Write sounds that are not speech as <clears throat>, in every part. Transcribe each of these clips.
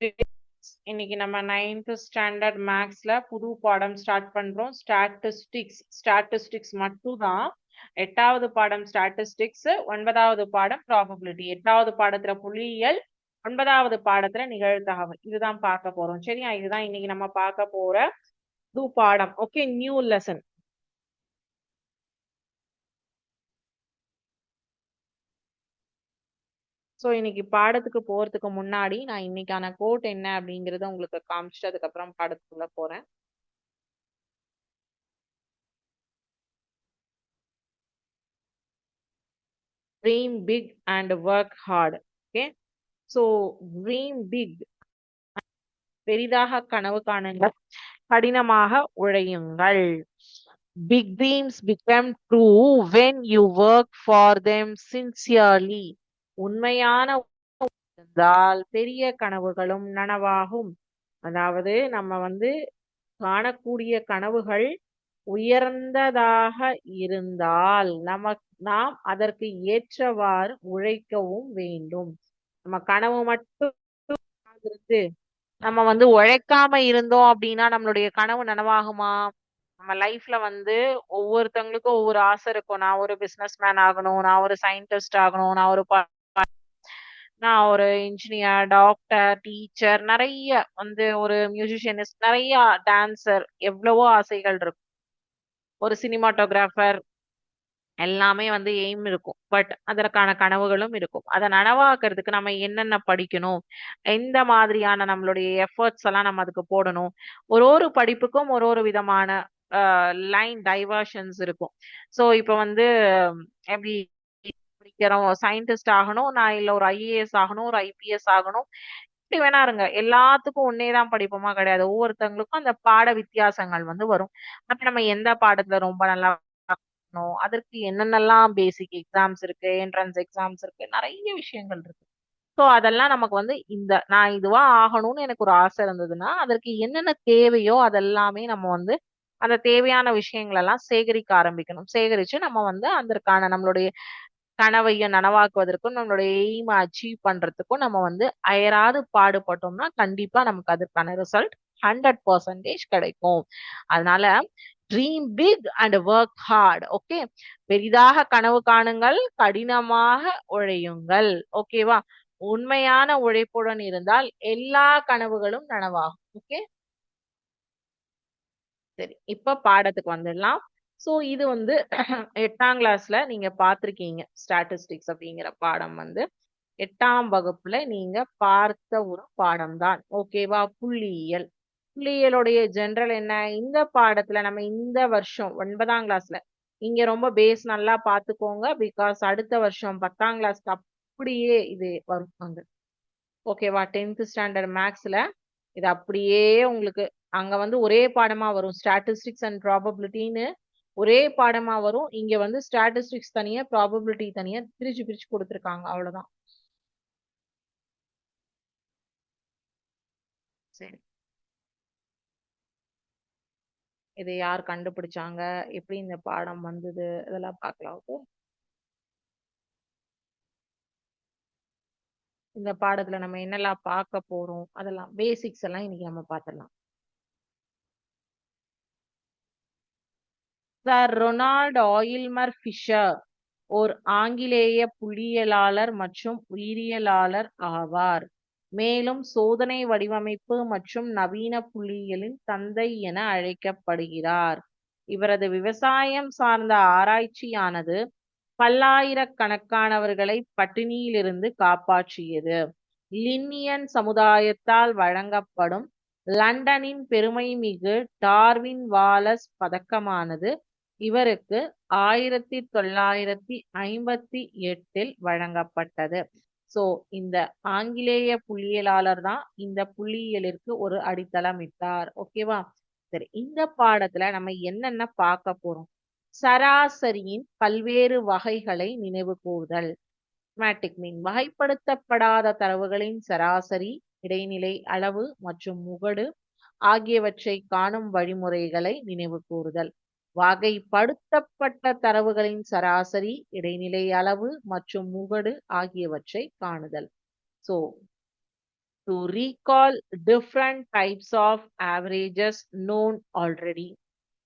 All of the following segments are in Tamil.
இன்னைக்கு நம்ம நைன்த் ஸ்டாண்டர்ட் மேக்ஸ்ல புது பாடம் ஸ்டார்ட் பண்றோம். ஸ்டாட்டிஸ்டிக்ஸ் ஸ்டாட்டிஸ்டிக்ஸ் மட்டும் தான் எட்டாவது பாடம் ஸ்டாட்டிஸ்டிக்ஸ் ஒன்பதாவது பாடம் ப்ராபபிலிட்டி எட்டாவது பாடத்துல புள்ளியியல் ஒன்பதாவது பாடத்துல நிகழ்த்தகவல் இதுதான் பார்க்க போறோம். சரியா? இதுதான் இன்னைக்கு நம்ம பார்க்க போற புது பாடம். ஓகே நியூ லெசன் ஸோ இன்னைக்கு பாடத்துக்கு போறதுக்கு முன்னாடி நான் இன்னைக்கான கோட் என்ன அப்படிங்கறத உங்களுக்கு காமிச்சிட்டு அதுக்கப்புறம் பாடத்துக்குள்ள போறேன். Dream big and work hard okay so dream big பெரிதாக கனவு காணுங்கள். கடினமாக உழையுங்கள். Big dreams become true when you work for them sincerely உண்மையான இருந்தால் பெரிய கனவுகளும் நனவாகும். அதாவது நம்ம வந்து காணக்கூடிய கனவுகள் உயர்ந்ததாக இருந்தால் நமக்கு நாம் அதற்கு ஏற்றவாறு உழைக்கவும் வேண்டும். நம்ம கனவு மட்டும் இருந்து நம்ம வந்து உழைக்காம இருந்தோம் அப்படின்னா நம்மளுடைய கனவு நனவாகுமா? நம்ம லைஃப்ல வந்து ஒவ்வொருத்தவங்களுக்கும் ஒவ்வொரு ஆசை இருக்கும். நான் ஒரு பிசினஸ் மேன் ஆகணும் நான் ஒரு சயின்டிஸ்ட் ஆகணும் நான் ஒரு நான் ஒரு இன்ஜினியர் டாக்டர் டீச்சர் நிறைய வந்து ஒரு மியூசிஷியனிஸ்ட் நிறைய டான்சர் எவ்வளவோ ஆசைகள் இருக்கும். ஒரு சினிமாட்டோகிராஃபர் எல்லாமே வந்து எய்ம் இருக்கும். பட் அதற்கான கனவுகளும் இருக்கும். அதை நனவாக்குறதுக்கு நம்ம என்னென்ன படிக்கணும்? எந்த மாதிரியான நம்மளுடைய எஃபர்ட்ஸ் எல்லாம் நம்ம அதுக்கு போடணும்? ஒரு ஒரு படிப்புக்கும் ஒரு ஒரு விதமான லைன் டைவர்ஷன்ஸ் இருக்கும். ஸோ இப்போ வந்து எப்படி படிக்கிறோம் சயின்டிஸ்ட் ஆகணும் நான் இல்லை ஒரு ஐஏஎஸ் ஆகணும் ஒரு ஐபிஎஸ் ஆகணும். இப்படி வேணா இருங்க. எல்லாத்துக்கும் ஒன்னே தான் படிப்போமா கிடையாது. ஒவ்வொருத்தவங்களுக்கும் அந்த பாட வித்தியாசங்கள் வந்து வரும். அப்ப நம்ம எந்த பாடத்துல ரொம்ப நல்லா பார்க்கணும் அதற்கு என்னென்னலாம் பேசிக் எக்ஸாம்ஸ் இருக்கு? என்ட்ரன்ஸ் எக்ஸாம்ஸ் இருக்கு? நிறைய விஷயங்கள் இருக்கு. ஸோ அதெல்லாம் நமக்கு வந்து இந்த நான் இதுவா ஆகணும்னு எனக்கு ஒரு ஆசை இருந்ததுன்னா அதற்கு என்னென்ன தேவையோ அதெல்லாமே நம்ம வந்து அந்த தேவையான விஷயங்கள் எல்லாம் சேகரிக்க ஆரம்பிக்கணும். சேகரிச்சு நம்ம வந்து அதற்கான நம்மளுடைய கனவையும் நனவாக்குவதற்கும் நம்மளுடைய எய்மை அச்சீவ் பண்றதுக்கும் நம்ம வந்து அயராது பாடுபட்டோம்னா கண்டிப்பா நமக்கு அதற்கான ரிசல்ட் ஹண்ட்ரட் பர்சன்டேஜ் கிடைக்கும். அதனால dream big and work hard okay பெரிதாக கனவு காணுங்கள் கடினமாக உழையுங்கள் ஓகேவா உண்மையான உழைப்புடன் இருந்தால் எல்லா கனவுகளும் நனவாகும் ஓகே சரி இப்ப பாடத்துக்கு வந்துடலாம். ஸோ இது வந்து <clears throat> எட்டாம் கிளாஸ்ல நீங்க பார்த்துருக்கீங்க ஸ்டாட்டிஸ்டிக்ஸ் அப்படிங்கிற பாடம் வந்து. எட்டாம் வகுப்புல நீங்க பார்த்த ஒரு பாடம் தான் ஓகேவா புள்ளியியல். புள்ளியியலுடைய ஜென்ரல் என்ன? இந்த பாடத்துல நம்ம இந்த வருஷம் ஒன்பதாம் கிளாஸ்ல இங்க ரொம்ப பேஸ் நல்லா பாத்துக்கோங்க பிகாஸ் அடுத்த வருஷம் பத்தாம் கிளாஸ்க்கு அப்படியே இது வரும் அங்க. ஓகேவா டென்த் ஸ்டாண்டர்ட் மேக்ஸ்ல இது அப்படியே உங்களுக்கு அங்க வந்து ஒரே பாடமா வரும். ஸ்டாட்டிஸ்டிக்ஸ் அண்ட் ப்ராபபிலிட்டின்னு ஒரே பாடமா வரும். இங்க வந்து ஸ்டாட்டிஸ்டிக்ஸ் தனியா ப்ராபபிலிட்டி தனியா பிரிச்சு பிரிச்சு கொடுத்துருக்காங்க. அவ்வளவுதான். சரி. இதை யார் கண்டுபிடிச்சாங்க? எப்படி இந்த பாடம் வந்தது? இதெல்லாம் பார்க்கலாம் ஓகே இந்த பாடத்துல நம்ம என்னெல்லாம் பார்க்க போறோம்? அதெல்லாம் பேசிக்ஸ் எல்லாம் இன்னைக்கு நம்ம பார்த்துடலாம். சர் ரொனால்ட் ஆயில்மர் ஃபிஷர் ஓர் ஆங்கிலேய புள்ளியியலாளர் மற்றும் உயிரியலாளர் ஆவார். மேலும் சோதனை வடிவமைப்பு மற்றும் நவீன புள்ளியியலின் தந்தை என அழைக்கப்படுகிறார். இவரது விவசாயம் சார்ந்த ஆராய்ச்சியானது பல்லாயிரக்கணக்கானவர்களை பட்டினியிலிருந்து காப்பாற்றியது. லின்னியன் சமுதாயத்தால் வழங்கப்படும் லண்டனின் பெருமைமிகு டார்வின் வாலஸ் பதக்கமானது இவருக்கு ஆயிரத்தி தொள்ளாயிரத்தி ஐம்பத்தி எட்டில் வழங்கப்பட்டது. சோ இந்த ஆங்கிலேய புள்ளியியலாளர் தான் இந்த புள்ளியியலிற்கு ஒரு அடித்தளம் இட்டார் ஓகேவா சரி இந்த பாடத்துல நம்ம என்னென்ன பார்க்க போறோம்? சராசரியின் பல்வேறு வகைகளை நினைவு கூறுதல். மேட்டிக் மீன் வகைப்படுத்தப்படாத தரவுகளின் சராசரி இடைநிலை அளவு மற்றும் முகடு ஆகியவற்றை காணும் வழிமுறைகளை நினைவு கூறுதல். வகைப்படுத்தப்பட்ட தரவுகளின் சராசரி இடைநிலை அளவு மற்றும் முகடு ஆகியவற்றை காணுதல் so to recall different types of averages known already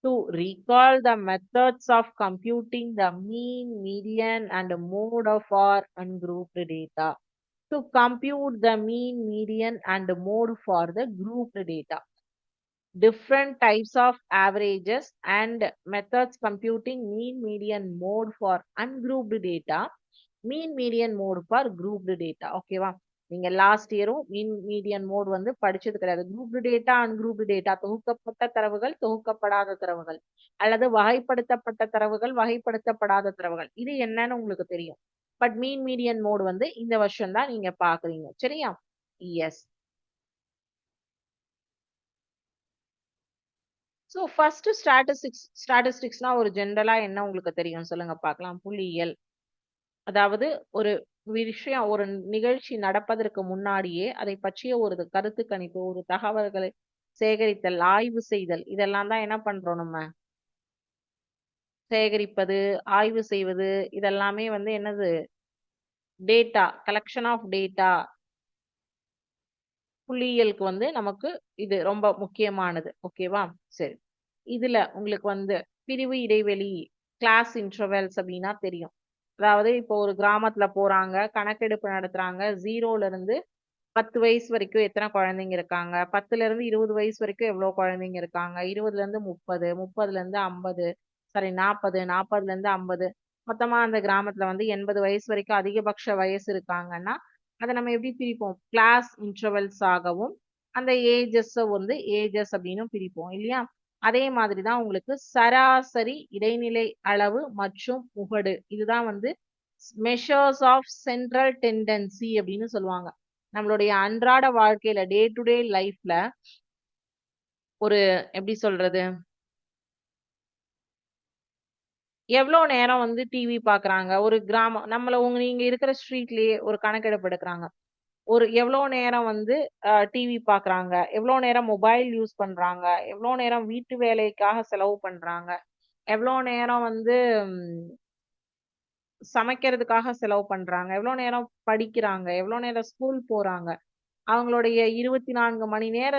to recall the methods of computing the mean median and mode of are and data to compute the mean median and mode for the group data Different types of averages and methods computing mean, median, mode for ungrouped data. Mean, median, mode for grouped data. ஓகேவா நீங்க லாஸ்ட் இயரும் மீன் மீடியன் மோட் வந்து படிச்சது கிடையாது. குரூப்டு டேட்டா அன்குரூப்டு டேட்டா தொகுக்கப்பட்ட தரவுகள் தொகுக்கப்படாத தரவுகள். அல்லது வகைப்படுத்தப்பட்ட தரவுகள் வகைப்படுத்தப்படாத தரவுகள். இது என்னன்னு உங்களுக்கு தெரியும். பட் மீன் மீடியன் மோட் வந்து இந்த வருஷம் தான் நீங்க பாக்குறீங்க சரியா? எஸ் ஸோ ஃபர்ஸ்ட் ஸ்டாட்டிஸ்டிக்ஸ் ஸ்டாட்டிஸ்டிக்ஸ்னா ஒரு ஜென்ரலா என்ன உங்களுக்கு தெரியும்? சொல்லுங்க பார்க்கலாம். புள்ளியியல். அதாவது ஒரு விஷயம் ஒரு நிகழ்ச்சி நடப்பதற்கு முன்னாடியே அதை பற்றிய ஒரு கருத்து கணிப்பு ஒரு தகவல்களை சேகரித்தல் ஆய்வு செய்தல் இதெல்லாம் தான் என்ன பண்றோம் நம்ம? சேகரிப்பது ஆய்வு செய்வது இதெல்லாமே வந்து என்னது? டேட்டா கலெக்ஷன் ஆஃப் டேட்டா புள்ளியியலுக்கு வந்து நமக்கு இது ரொம்ப முக்கியமானது. ஓகேவா? சரி. இதுல உங்களுக்கு வந்து பிரிவு இடைவெளி கிளாஸ் இன்டர்வெல்ஸ் அப்படின்னா தெரியும். அதாவது இப்போ ஒரு கிராமத்துல போறாங்க கணக்கெடுப்பு நடத்துறாங்க ஜீரோல இருந்து பத்து வயசு வரைக்கும் எத்தனை குழந்தைங்க இருக்காங்க? பத்துல இருந்து இருபது வயசு வரைக்கும் எவ்வளவு குழந்தைங்க இருக்காங்க? இருபதுல இருந்து முப்பது முப்பதுல இருந்து ஐம்பது சாரி நாற்பது நாற்பதுல இருந்து ஐம்பது. மொத்தமா அந்த கிராமத்துல வந்து எண்பது வயசு வரைக்கும் அதிகபட்ச வயசு இருக்காங்கன்னா அதை நம்ம எப்படி பிரிப்போம்? கிளாஸ் இன்டர்வல்ஸ் ஆகவும் அந்த ஏஜஸ் வந்து ஏஜஸ் அப்படின்னு பிரிப்போம் இல்லையா? அதே மாதிரி தான் உங்களுக்கு சராசரி இடைநிலை அளவு மற்றும் முகடு. இதுதான் வந்து மெஷர்ஸ் ஆஃப் சென்ட்ரல் டெண்டன்சி அப்படின்னு சொல்லுவாங்க. நம்மளுடைய அன்றாட வாழ்க்கையில டே டு டே லைஃப்ல ஒரு எப்படி சொல்றது? எவ்வளோ நேரம் வந்து டிவி பார்க்குறாங்க ஒரு கிராமம் நம்மள உங்க நீங்க இருக்கிற ஸ்ட்ரீட்லயே ஒரு கணக்கெடுப்பு எடுக்கிறாங்க ஒரு எவ்வளோ நேரம் வந்து டிவி பார்க்குறாங்க எவ்வளோ நேரம் மொபைல் யூஸ் பண்ணுறாங்க எவ்வளோ நேரம் வீட்டு வேலைக்காக செலவு பண்ணுறாங்க எவ்வளோ நேரம் வந்து சமைக்கிறதுக்காக செலவு பண்ணுறாங்க எவ்வளோ நேரம் படிக்கிறாங்க? எவ்வளோ நேரம் ஸ்கூல் போகிறாங்க அவங்களுடைய இருபத்தி நான்கு மணி நேர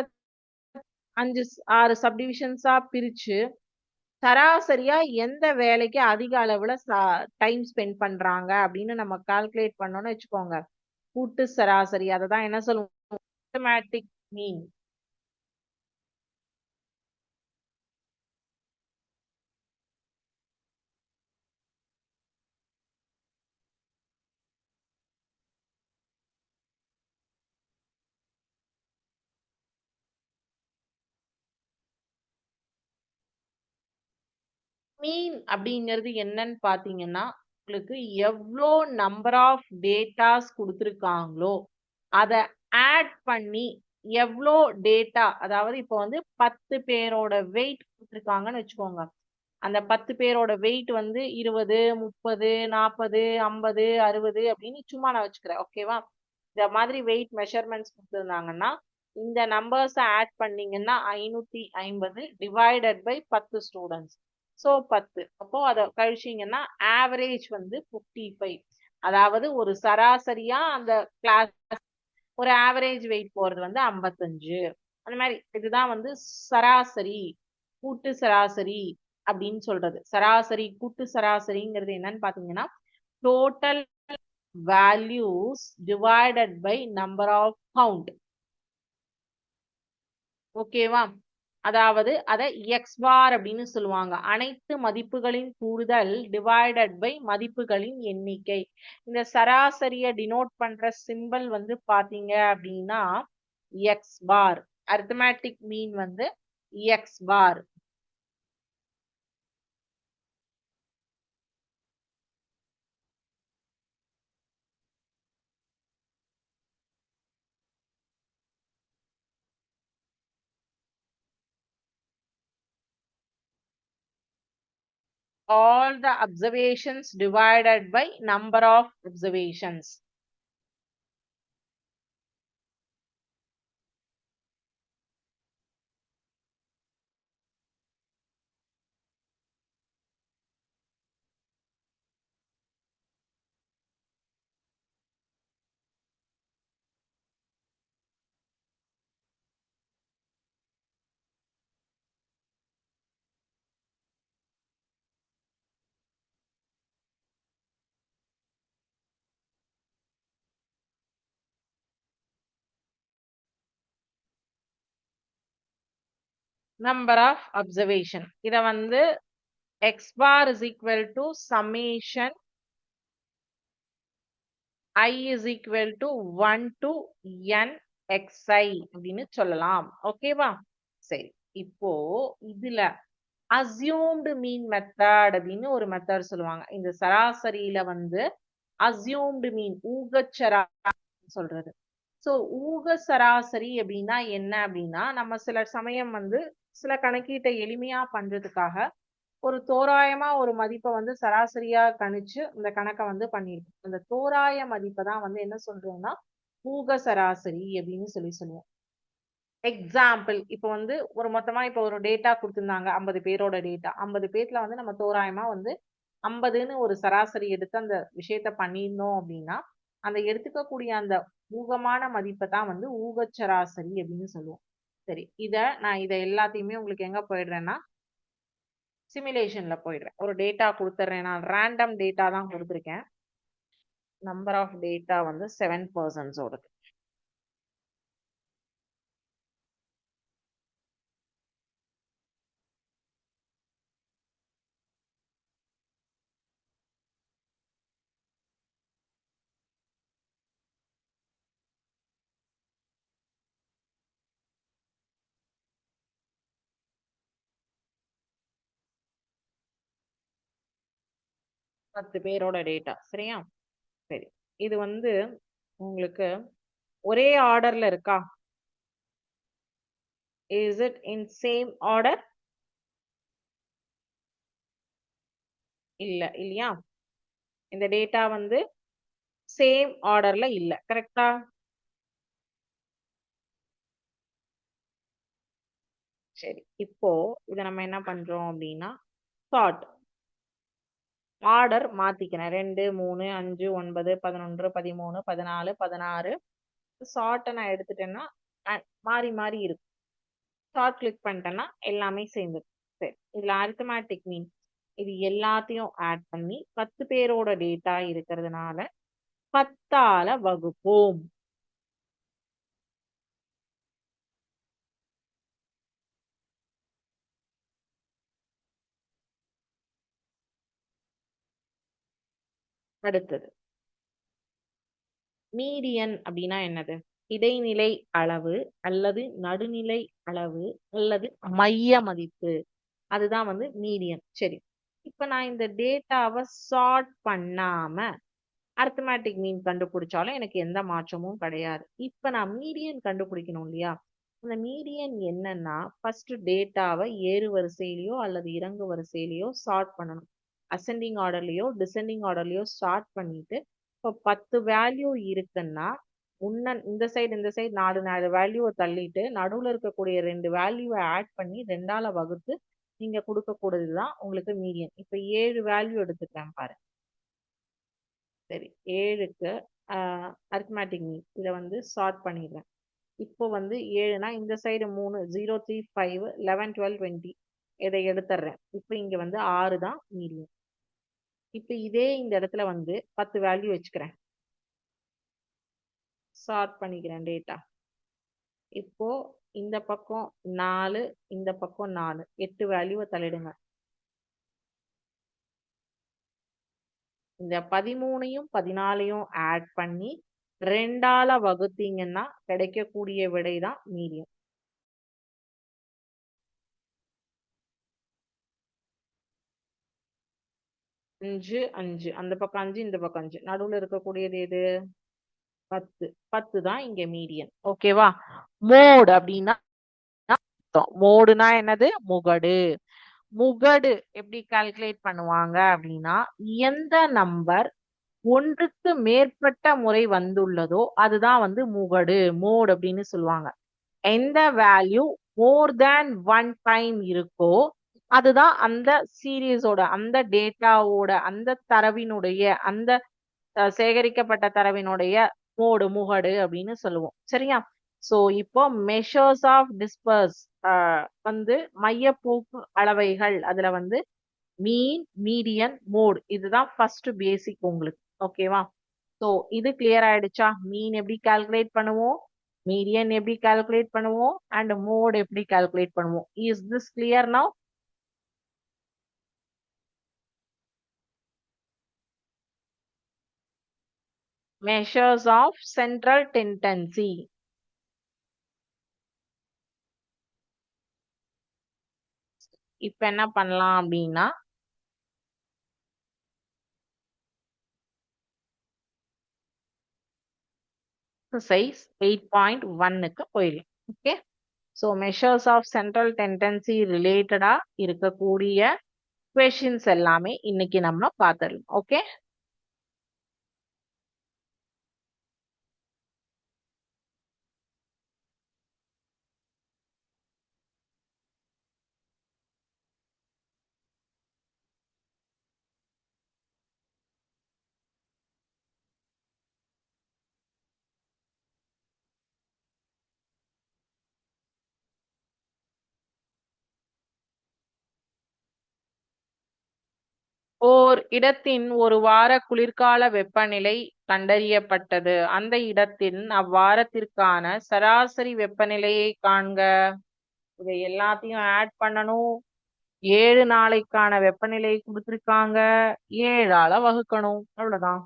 அஞ்சு ஆறு சப்டிவிஷன்ஸாக பிரித்து சராசரியா எந்த வேலைக்கு அதிக அளவுல டைம் ஸ்பெண்ட் பண்றாங்க அப்படின்னு நம்ம கால்குலேட் பண்ணோம்னு வச்சுக்கோங்க. கூட்டு சராசரி அதை தான் என்ன சொல்லுவோம்? சிஸ்டமேட்டிக் மீன் மீன் அப்படிங்கிறது என்னன்னு பாத்தீங்கன்னா உங்களுக்கு எவ்வளோ நம்பர் ஆஃப் டேட்டாஸ் கொடுத்துருக்காங்களோ அதை ஆட் பண்ணி எவ்வளோ டேட்டா அதாவது இப்போ வந்து பத்து பேரோட வெயிட் கொடுத்துருக்காங்கன்னு வச்சுக்கோங்க. அந்த பத்து பேரோட வெயிட் வந்து இருபது முப்பது நாற்பது ஐம்பது அறுபது அப்படின்னு சும்மா நான் வச்சுக்கிறேன். ஓகேவா இந்த மாதிரி வெயிட் மெஷர்மெண்ட்ஸ் கொடுத்துருந்தாங்கன்னா இந்த நம்பர்ஸை ஆட் பண்ணீங்கன்னா ஐநூத்தி ஐம்பது டிவைடட் பை பத்து ஸ்டூடெண்ட்ஸ் ஸோ பத்து. அப்போ அதை கழிச்சிங்கன்னா ஆவரேஜ் வந்து ஃபிஃப்டி ஃபைவ் அதாவது ஒரு சராசரியா அந்த கிளாஸ் ஒரு ஆவரேஜ் வெயிட் போறது வந்து ஐம்பத்தஞ்சு. அந்த மாதிரி இதுதான் வந்து சராசரி கூட்டு சராசரி அப்படின்னு சொல்றது. சராசரி கூட்டு சராசரிங்கிறது என்னன்னு பாத்தீங்கன்னா total values divided by number of count ஓகேவா அதாவது அதை எக்ஸ் பார் அப்படின்னு சொல்லுவாங்க. அனைத்து மதிப்புகளின் கூடுதல் டிவைடட் பை மதிப்புகளின் எண்ணிக்கை. இந்த சராசரியை டினோட் பண்ற சிம்பிள் வந்து பாத்தீங்க அப்படின்னா எக்ஸ் பார் அர்த்தமேட்டிக் மீன் வந்து X bar all the observations divided by number of observations. Number of observation இத வந்து X bar is equal to summation I is equal to 1 to n xi அப்படின்னு சொல்லலாம். ஓகேவா சரி. இப்போ இதுல அசியூம்டு மீன் மெத்தட் அப்படின்னு ஒரு மெத்தட் சொல்லுவாங்க. இந்த சராசரியில வந்து அசியூம்டு மீன் ஊகச்சரா சொல்றது. சோ ஊக சராசரி அப்படின்னா என்ன அப்படின்னா நம்ம சில சமயம் வந்து சில கணக்கீட்டை எளிமையா பண்றதுக்காக ஒரு தோராயமா ஒரு மதிப்பை வந்து சராசரியா கணிச்சு இந்த கணக்கை வந்து பண்ணியிருக்கோம் அந்த தோராய மதிப்பை தான் வந்து என்ன சொல்றோம்னா ஊக சராசரி அப்படின்னு சொல்லி சொல்லுவோம். எக்ஸாம்பிள் இப்போ வந்து ஒரு மொத்தமா இப்போ ஒரு டேட்டா கொடுத்துருந்தாங்க ஐம்பது பேரோட டேட்டா ஐம்பது பேர்ல வந்து நம்ம தோராயமா வந்து ஐம்பதுன்னு ஒரு சராசரி எடுத்து அந்த விஷயத்த பண்ணியிருந்தோம் அப்படின்னா அந்த எடுத்துக்கக்கூடிய அந்த ஊகமான மதிப்பை தான் வந்து ஊக சராசரி அப்படின்னு சொல்லுவோம். சரி. இதை நான் இதை எல்லாத்தையுமே உங்களுக்கு எங்கே போயிடுறேன்னா சிமுலேஷனில் போயிடுறேன். ஒரு டேட்டா கொடுத்துட்றேன் நான் ரேண்டம் டேட்டா தான் கொடுத்துருக்கேன். நம்பர் ஆஃப் டேட்டா வந்து செவன் பர்சன்ஸோடது பத்து பேரோட டேட்டா சரியா? சரி. இது வந்து உங்களுக்கு ஒரே ஆர்டர்ல இருக்கா? Is it in same order இல்ல இல்லையா? இந்த டேட்டா வந்து சேம் ஆர்டர்ல இல்ல கரெக்டா சரி. இப்போ இதை நம்ம என்ன பண்றோம் அப்படின்னா சார்ட் ஆர்டர் மாற்றிக்கிறேன் ரெண்டு மூணு அஞ்சு ஒன்பது பதினொன்று பதிமூணு பதினாலு பதினாறு. ஷார்ட்டை நான் எடுத்துட்டேன்னா மாறி மாறி இருக்கும். ஷார்ட் கிளிக் பண்ணிட்டேன்னா எல்லாமே சேர்ந்து சரி. இதில் அரித்தமேட்டிக் மீன் இது எல்லாத்தையும் ஆட் பண்ணி பத்து பேரோட டேட்டா இருக்கிறதுனால பத்தால வகுப்போம். அடுத்தது. மீடியன் அப்படின்னா என்னது? இடைநிலை அளவு அல்லது நடுநிலை அளவு அல்லது மைய மதிப்பு. அதுதான் வந்து மீடியன். சரி. இப்ப நான் இந்த டேட்டாவை சார்ட் பண்ணாம அர்த்தமேட்டிக் மீன் கண்டுபிடிச்சாலும் எனக்கு எந்த மாற்றமும் கிடையாது. இப்ப நான் மீடியன் கண்டுபிடிக்கணும் இல்லையா? அந்த மீடியன் என்னன்னா ஃபர்ஸ்ட் டேட்டாவை ஏறு வரிசையிலயோ அல்லது இறங்கு வரிசையிலயோ சார்ட் பண்ணணும். அசெண்டிங் ஆர்டர்லேயோ டிசெண்டிங் ஆர்டர்லேயோ ஸ்டார்ட் பண்ணிட்டு இப்போ பத்து வேல்யூ இருக்குன்னா முன்ன இந்த சைடு இந்த சைடு நாலு நாலு வேல்யூவை தள்ளிட்டு நடுவில் இருக்கக்கூடிய ரெண்டு வேல்யூவை ஆட் பண்ணி ரெண்டால வகுத்து நீங்க கொடுக்கக்கூடியது தான் உங்களுக்கு மீடியம். இப்போ ஏழு வேல்யூ எடுத்துக்கிறேன் பாரு. சரி ஏழுக்கு அரித்மேட்டிக் மீன் இதை வந்து சார்ட் பண்ணிடுறேன். இப்போ வந்து ஏழுனா இந்த சைடு மூணு zero three five eleven twelve twenty இதை எடுத்துடுறேன். இப்போ இங்கே வந்து ஆறு தான் மீடியம். இப்போ இதே இந்த இடத்துல வந்து பத்து வேல்யூ வச்சுக்கிறேன். சார்ட் பண்ணிக்கிறேன் டேட்டா இப்போ இந்த பக்கம் நாலு இந்த பக்கம் நாலு. எட்டு வேல்யூவை தள்ளிடுங்க. இந்த பதிமூணையும் பதினாலையும் ஆட் பண்ணி ரெண்டால வகுத்தீங்கன்னா கிடைக்கக்கூடிய விடை தான் மீடியம். அஞ்சு அஞ்சு. அந்த பக்கம் அஞ்சு இந்த பக்கம் அஞ்சு. நடுவுல இருக்கக்கூடியது எது? பத்து. பத்து தான் இங்க மீடியன். ஓகேவா மோடு அப்படின்னா மோடுனா என்னது? முகடு. முகடு எப்படி கால்குலேட் பண்ணுவாங்க அப்படின்னா எந்த நம்பர் ஒன்றுக்கு மேற்பட்ட முறை வந்துள்ளதோ அதுதான் வந்து முகடு. மோடு அப்படின்னு சொல்லுவாங்க. எந்த value more than one time இருக்கோ அதுதான் அந்த சீரீஸோட அந்த டேட்டாவோட அந்த தரவினுடைய அந்த சேகரிக்கப்பட்ட தரவினுடைய மோடு முகடு அப்படின்னு சொல்லுவோம். சரியா? ஸோ இப்போ மெஷர்ஸ் ஆஃப் டிஸ்பர்ஸ் வந்து மையப்போக்கு அளவைகள் அதுல வந்து மீன் மீடியன் மோட் இதுதான் ஃபர்ஸ்ட் பேசிக் உங்களுக்கு. ஓகேவா ஸோ இது கிளியர் ஆயிடுச்சா? மீன் எப்படி கால்குலேட் பண்ணுவோம்? மீடியன் எப்படி கால்குலேட் பண்ணுவோம்? அண்ட் மோட் எப்படி கால்குலேட் பண்ணுவோம்? Is this clear now measures of central tendency. இப்ப என்ன பண்ணலாம் அப்படின்னா எக்ஸசைஸ் எயிட் பாயிண்ட் ஒன்னுக்கு போயிடலாம். Okay so measures of central tendency ரிலேட்டடா இருக்கக்கூடிய கொஷின்ஸ் எல்லாமே இன்னைக்கு நம்ம பார்த்துடலாம். ஓகே ஓர் இடத்தின் ஒரு வார குளிர்கால வெப்பநிலை கண்டறியப்பட்டது. அந்த இடத்தின் அவ்வாரத்திற்கான சராசரி வெப்பநிலையை காண்க. இதை எல்லாத்தையும் ஆட் பண்ணணும். ஏழு நாளைக்கான வெப்பநிலை கொடுத்துருக்காங்க. ஏழால வகுக்கணும். அவ்வளவுதான்.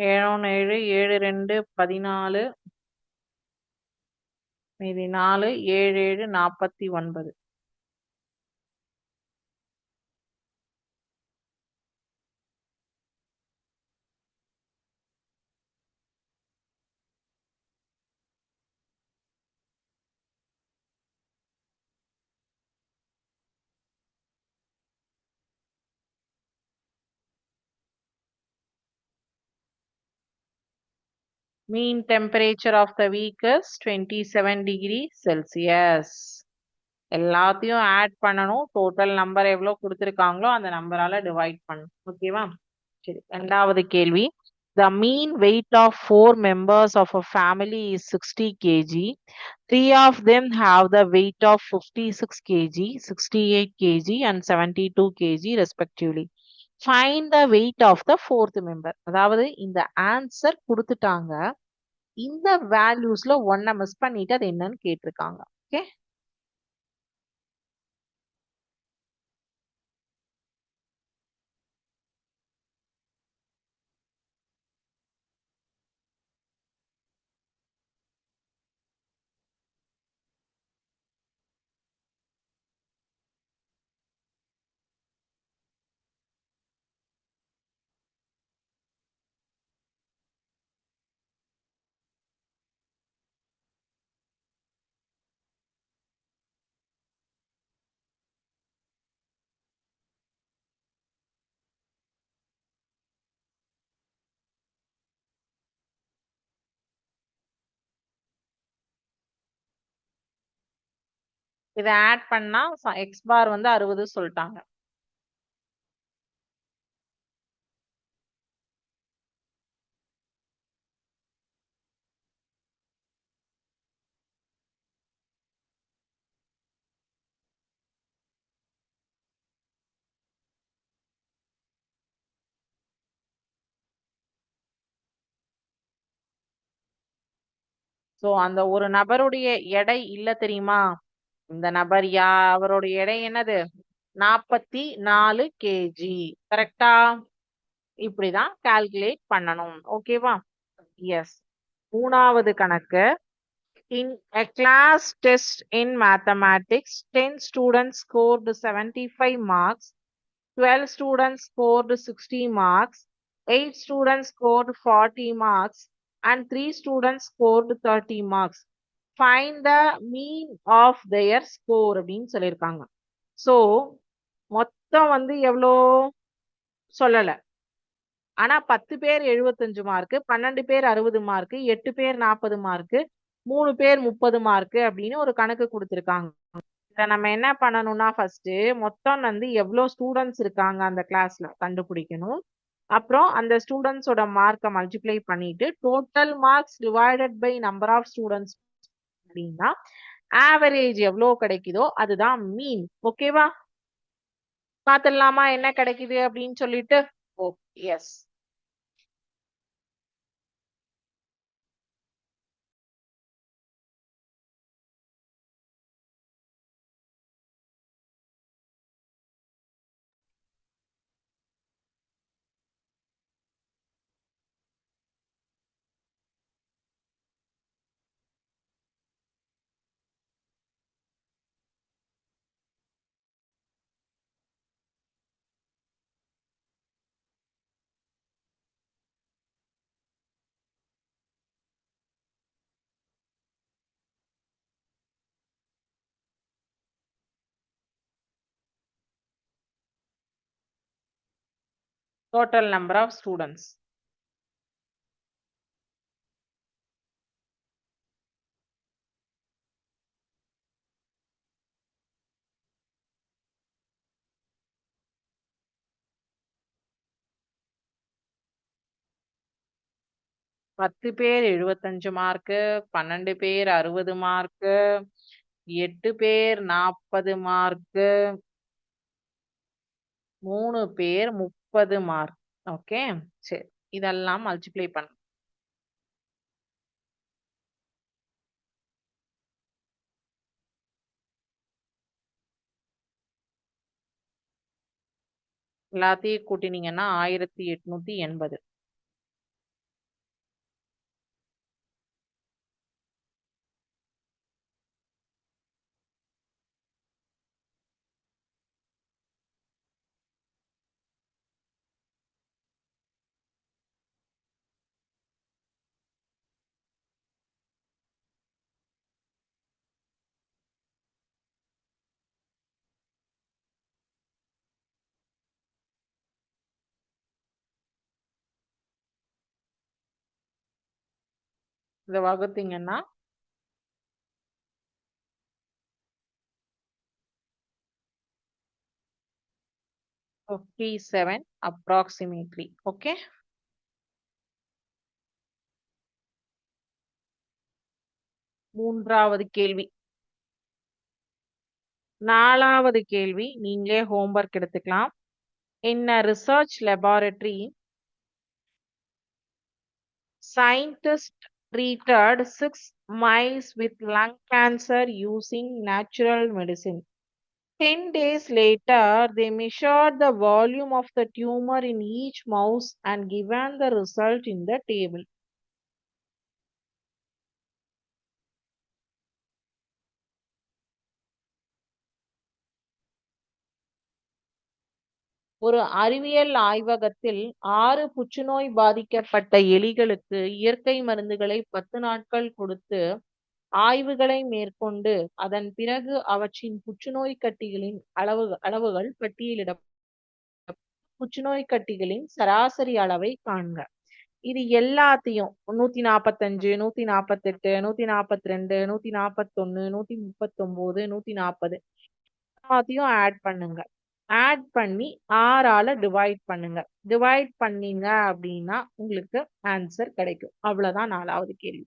ஏழோன்னு ஏழு ஏழு ரெண்டு பதினாலு மீதி நாலு ஏழு ஏழு நாற்பத்தி ஒன்பது. mean temperature of the week is 27 degree celsius எல்லாத்தையும் ஆட் பண்ணணும் டோட்டல் நம்பர் எவ்வளோ கொடுத்துருக்காங்களோ அந்த நம்பரால டிவைட் பண்ணணும் ஓகேவா சரி ரெண்டாவது கேள்வி The mean weight of four members of a family is 60 kg. Three of them have the weight of 56 kg, 68 kg, and 72 kg respectively. Fine the weight of the fourth member அதாவது இந்த ஆன்சர் கொடுத்துட்டாங்க. இந்த வேல்யூஸ்ல ஒன்ன மிஸ் பண்ணிட்டு அது என்னன்னு கேட்டிருக்காங்க. ஓகே இதை ஆட் பண்ணா எக்ஸ் பார் வந்து அறுபது சொல்லிட்டாங்க. சோ அந்த ஒரு நபருடைய எடை இல்ல தெரியுமா? இந்த நபர் யா அவருடைய எடை என்னது நாற்பத்தி நாலு கேஜி கரெக்டா இப்படிதான் கால்குலேட் பண்ணணும் ஓகேவா எஸ் மூணாவது கணக்கு in a class test in mathematics ten students scored seventy five marks twelve students scored sixty marks eight students scored forty marks and three students scored thirty marks find the mean of their score அப்படின்னு சொல்லியிருக்காங்க. ஸோ மொத்தம் வந்து எவ்வளோ சொல்லல. ஆனா பத்து பேர் எழுபத்தஞ்சு மார்க்கு, பன்னெண்டு பேர் அறுபது மார்க்கு, எட்டு பேர் நாற்பது மார்க்கு, மூணு பேர் முப்பது மார்க்கு அப்படின்னு ஒரு கணக்கு கொடுத்துருக்காங்க. இத நம்ம என்ன பண்ணணும்னா ஃபர்ஸ்ட் மொத்தம் வந்து எவ்வளோ ஸ்டூடெண்ட்ஸ் இருக்காங்க அந்த கிளாஸ்ல கண்டுபிடிக்கணும். அப்புறம் அந்த ஸ்டூடெண்ட்ஸோட மார்க்கை மல்டிப்ளை பண்ணிட்டு total marks divided by number of students அப்படின்னா ஆவரேஜ் எவ்வளோ கிடைக்குதோ அதுதான் மீன் ஓகேவா பார்த்துடலாமா என்ன கிடைக்குது அப்படின்னு சொல்லிட்டு? Oh, O yes total number of students. பத்து பேர் எழுபத்தஞ்சு மார்க்கு பன்னெண்டு பேர் அறுபது மார்க்கு எட்டு பேர் நாற்பது மார்க்கு மூணு பேர் முப்பது மார்க் ஓகே சரி. இதெல்லாம் மல்டிப்ளை பண்ண. எல்லாத்தையும் கூட்டினீங்கன்னா ஆயிரத்தி எட்நூத்தி எண்பது. இதை வகுத்தீங்கன்னா ஃபிஃப்டி செவன் அப்ராக்சிமேட்லி ஓகே மூன்றாவது கேள்வி. நாலாவது கேள்வி. நீங்களே ஹோம்ஒர்க் எடுத்துக்கலாம். In a research laboratory scientists treated six mice with lung cancer using natural medicine. Ten days later, they measured the volume of the tumor in each mouse and given the result in the table. ஒரு அறிவியல் ஆய்வகத்தில் ஆறு புற்றுநோய் பாதிக்கப்பட்ட எலிகளுக்கு இயற்கை மருந்துகளை பத்து நாட்கள் கொடுத்து ஆய்வுகளை மேற்கொண்டு அதன் பிறகு அவற்றின் புற்றுநோய் கட்டிகளின் அளவு அளவுகள் பட்டியலிட புற்றுநோய் கட்டிகளின் சராசரி அளவை காண்க. இது எல்லாத்தையும் நூத்தி நாப்பத்தஞ்சு நூத்தி நாப்பத்தெட்டு நூத்தி நாப்பத்தி ரெண்டு நூத்தி நாப்பத்தொன்னு நூத்தி முப்பத்தொன்பது நூத்தி நாற்பது எல்லாத்தையும் ஆட் பண்ணுங்க. ஆட் பண்ணி ஆறால டிவைட் பண்ணுங்க. டிவைட் பண்ணீங்க அப்படின்னா உங்களுக்கு ஆன்சர் கிடைக்கும். அவ்வளவுதான் நாலாவது கேள்வி.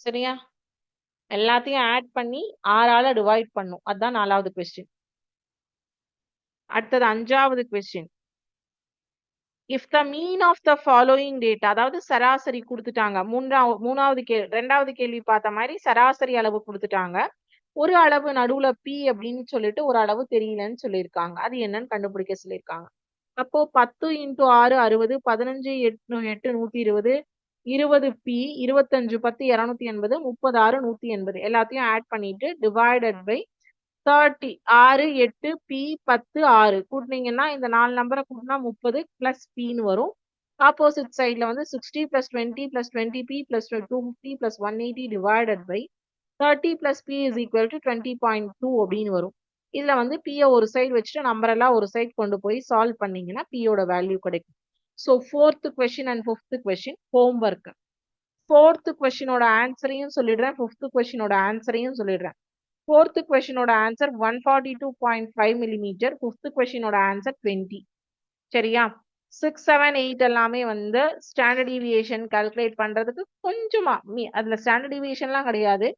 சரியா? எல்லாத்தையும் ஆட் பண்ணி ஆறால டிவைட் பண்ணும். அதுதான் நாலாவது கொஸ்டின் அடுத்தது அஞ்சாவது question if the mean of the following data அதாவது சராசரி கொடுத்துட்டாங்க. மூன்றாவது மூணாவது கேள்வி ரெண்டாவது கேள்வி பார்த்த மாதிரி சராசரி அளவு கொடுத்துட்டாங்க. ஒரு அளவு நடுவுல பி அப்படின்னு சொல்லிட்டு ஒரு அளவு தெரியலன்னு சொல்லியிருக்காங்க. அது என்னன்னு கண்டுபிடிக்க சொல்லியிருக்காங்க. அப்போ பத்து இன்டூ ஆறு அறுபது பதினஞ்சு எட்டு எட்டு நூத்தி இருபது இருபது பி இருபத்தஞ்சு பத்து இரநூத்தி எண்பது முப்பது ஆறு நூத்தி எண்பது. எல்லாத்தையும் ஆட் பண்ணிட்டு டிவைடட் பை தேர்ட்டி ஆறு எட்டு பி பத்து ஆறு. கூட்டினீங்கன்னா இந்த நாலு நம்பரை கூட்டினா முப்பது பிளஸ் பின்னு வரும். ஆப்போசிட் சைடில் வந்து sixty plus twenty plus twenty P plus two fifty plus one eighty divided by thirty plus P is equal to twenty point two அப்படின்னு வரும். இதில் வந்து பியை ஒரு சைடு வச்சுட்டு நம்பரெல்லாம் ஒரு சைடு கொண்டு போய் சால்வ் பண்ணீங்கன்னா பியோட வேல்யூ கிடைக்கும். So fourth question and fifth question homework fourth கொஷினோட ஆன்சரையும் சொல்லிடுறேன். ஃபிஃப்த்து கொஷினோட ஆன்சரையும் சொல்லிடுறேன். Fourth கொஷினோட answer one forty two point five millimetre fifth கொஷினோட answer twenty சரியா? சிக்ஸ் செவன் எயிட் எல்லாமே வந்து ஸ்டாண்டர்ட் டிவியேஷன் கால்குலேட் பண்ணுறதுக்கு கொஞ்சமா மீ அதில் ஸ்டாண்டர்ட் டிவியேஷன்லாம் கிடையாது.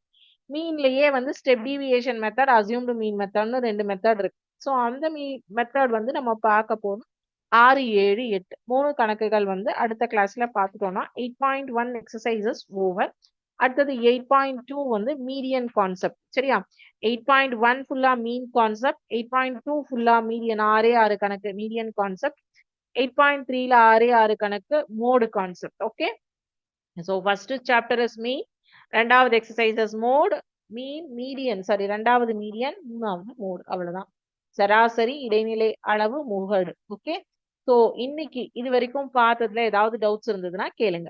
மீன்லயே வந்து step deviation method assumed mean மெத்தட்னு ரெண்டு மெத்தட் இருக்கு. ஸோ அந்த மீ மெத்தட் வந்து நம்ம பார்க்க போகணும் ஆறு ஏழு எட்டு. மூணு கணக்குகள் வந்து அடுத்த கிளாஸ்ல பார்த்துட்டோம்னா eight point one exercises over அடுத்தது எயிட் பாயிண்ட் டூ வந்து மீடியன் கான்செப்ட் சரியா? எயிட் பாயிண்ட் ஒன் ஃபுல்லா mean concept eight point two ஃபுல்லா மீடியன் ஆறே ஆறு கணக்கு மீடியன் கான்செப்ட் எயிட் பாயிண்ட் த்ரீல ஆறே ஆறு கணக்கு mode concept okay so first chapter is mean ரெண்டாவது exercises mode mean median sorry ரெண்டாவது மீடியன் மூணாவது மோடு அவ்வளவுதான். சராசரி இடைநிலை அளவு முகடு. ஓகே ஸோ இன்னைக்கு இது வரைக்கும் பார்த்ததுல ஏதாவது டவுட்ஸ் இருந்ததுன்னா கேளுங்க.